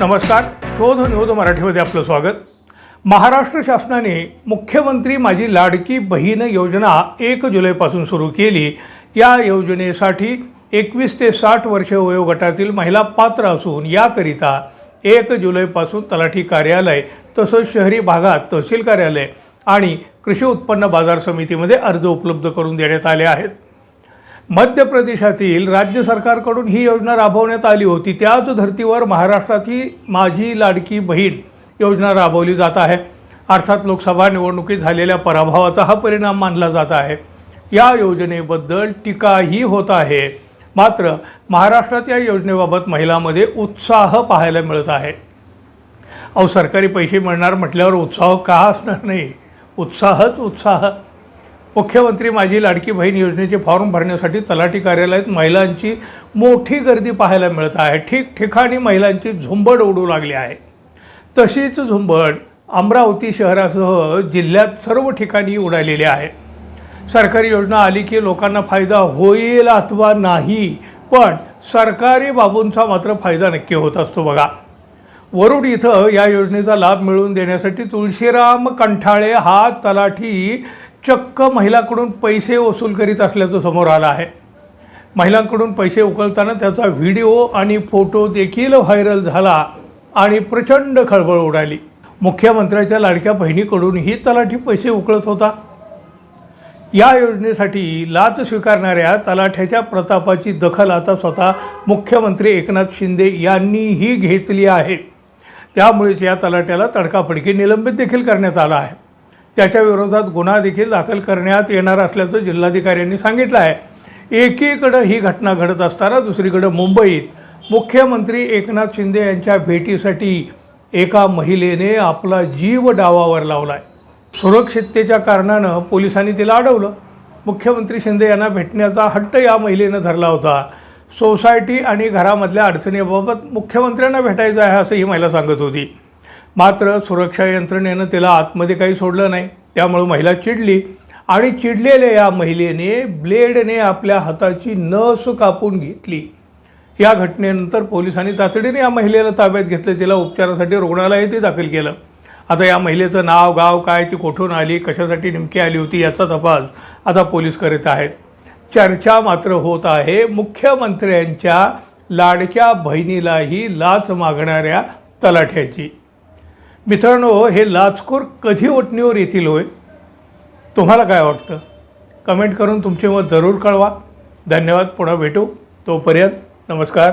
नमस्कार. शोध न्यूज मराठीमध्ये आपलं स्वागत. महाराष्ट्र शासनाने मुख्यमंत्री माझी लाडकी बहीण योजना एक जुलैपासून सुरू केली. या योजनेसाठी एकवीस ते साठ वर्ष वयोगटातील महिला पात्र असून याकरिता एक जुलैपासून तलाठी कार्यालय तसंच शहरी भागात तहसील कार्यालय आणि कृषी उत्पन्न बाजार समितीमध्ये अर्ज उपलब्ध करून देण्यात आले आहेत. मध्य प्रदेशातील राज्य सरकारकडून ही योजना राबवण्यात आली होती. त्याच धर्तीवर महाराष्ट्रातही माझी लाडकी बहीण योजना राबवली जात आहे. अर्थात लोकसभा निवडणुकीत झालेल्या पराभवाचा हा परिणाम मानला जात आहे. या योजनेबद्दल टीकाही होत आहे. मात्र महाराष्ट्रात या योजनेबाबत महिलांमध्ये उत्साह पाहायला मिळत आहे. अहो सरकारी पैसे मिळणार म्हटल्यावर उत्साह का असणार नाही? उत्साहच उत्साह. मुख्यमंत्री माझी लाडकी बहीण योजनेचे फॉर्म भरण्यासाठी तलाठी कार्यालयात महिलांची मोठी गर्दी पाहायला मिळत आहे. ठिकठिकाणी महिलांची झुंबड उडू लागली आहे. तशीच झुंबड अमरावती शहरासह जिल्ह्यात सर्व ठिकाणी उडालेली आहे. सरकारी योजना आली की लोकांना फायदा होईल अथवा नाही पण सरकारी बाबूंचा मात्र फायदा नक्की होत असतो बघा. वरुड इथं या योजनेचा लाभ मिळवून देण्यासाठी तुळशीराम कंठाळे हा तलाठी चक्क महिलाकडून पैसे वसूल करीत असल्याचं समोर आलं आहे. महिलांकडून पैसे उकळताना त्याचा व्हिडिओ आणि फोटो देखील व्हायरल झाला आणि प्रचंड खळबळ उडाली. मुख्यमंत्र्याच्या लाडक्या बहिणीकडून ही तलाठी पैसे उकळत होता. या योजनेसाठी लाच स्वीकारणाऱ्या तलाठ्याच्या प्रतापाची दखल आता स्वतः मुख्यमंत्री एकनाथ शिंदे यांनीही घेतली आहे. त्यामुळेच या तलाठ्याला तडकाफडकी निलंबित देखील करण्यात आला आहे. त्याच्या विरोधात गुन्हा देखील दाखल करण्यात येणार असल्याचं जिल्हाधिकाऱ्यांनी सांगितलं आहे. एकीकडं ही घटना घडत असताना दुसरीकडं मुंबईत मुख्यमंत्री एकनाथ शिंदे यांच्या भेटीसाठी एका महिलेने आपला जीव डावावर लावला आहे सुरक्षिततेच्या कारणानं पोलिसांनी तिला अडवलं. मुख्यमंत्री शिंदे यांना भेटण्याचा हट्ट या महिलेनं धरला होता. सोसायटी आणि घरामधल्या अडचणीबाबत मुख्यमंत्र्यांना भेटायचं आहे असं ही महिला सांगत होती. मात्र सुरक्षा यंत्रणेनं तिला आतमध्ये काही सोडलं नाही. त्यामुळं महिला चिडली आणि चिडलेल्या या महिलेने ब्लेडने आपल्या हाताची नस कापून घेतली. या घटनेनंतर पोलिसांनी तातडीने या महिलेला ताब्यात घेतलं. तिला उपचारासाठी रुग्णालयातही दाखल केलं. आता या महिलेचं नाव गाव काय ती कुठून आली कशासाठी नेमकी आली होती याचा तपास आता पोलीस करीत आहेत. चर्चा मात्र होत आहे. मुख्यमंत्र्यांच्या लाडक्या बहिणीलाही लाच मागणाऱ्या तलाठ्याची. मित्रांनो हे लाचखोर कधी ओटणीवर येतील होय? तुम्हाला काय वाटतं? कमेंट करून तुमचे मत जरूर कळवा. धन्यवाद. पुन्हा भेटू. तोपर्यंत नमस्कार.